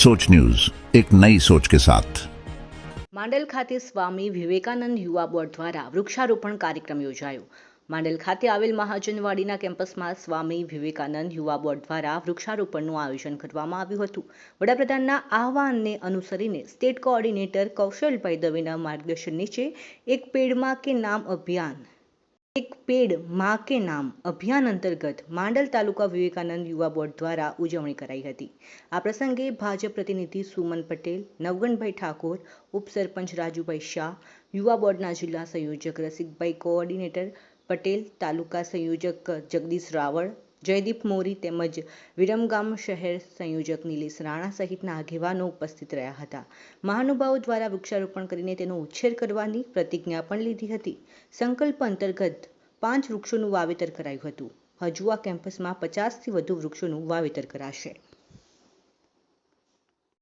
सोच न्यूज एक नई सोच के साथ માંડલ ખાતે સ્વામી વિવેકાનંદ યુવા બોર્ડ દ્વારા વૃક્ષારોપણ કાર્યક્રમ યોજાયો માંડલ ખાતે આવેલ મહાજનવાડીના કેમ્પસમાં સ્વામી વિવેકાનંદ યુવા બોર્ડ દ્વારા વૃક્ષારોપણનું આયોજન કરવામાં આવ્યું હતું વડાપ્રધાનના આહવાનને અનુસરીને સ્ટેટ કોઓર્ડિનેટર કૌશલભાઈ દવેના માર્ગદર્શન નીચે એક પેડમાં કે નામ અભિયાન એક પેડમાં કે નામ અભિયાન અંતર્ગત માંડલ તાલુકા વિવેકાનંદ યુવા બોર્ડ દ્વારા ઉજવણી કરાઈ હતી. આ પ્રસંગે ભાજપ પ્રતિનિધિ સુમન પટેલ, નવગણભાઈ ઠાકોર, ઉપસરપંચ રાજુભાઈ શાહ, યુવા બોર્ડના જિલ્લા સંયોજક રસિકભાઈ કોઓર્ડિનેટર પટેલ, તાલુકા સંયોજક જગદીશ રાવળ, જયદીપ મોરી તેમજ વિરમગામ શહેર સંયોજક નિલેશ રાણા સહિતના આગેવાનો ઉપસ્થિત રહ્યા હતા. મહાનુભાવો દ્વારા વૃક્ષારોપણ કરીને તેનો ઉછેર કરવાની પ્રતિજ્ઞા પણ લીધી હતી. સંકલ્પ અંતર્ગત પાંચ વૃક્ષોનું વાવેતર કરાયું હતું. હજુ આ કેમ્પસમાં પચાસથી વધુ વૃક્ષોનું વાવેતર કરાશે.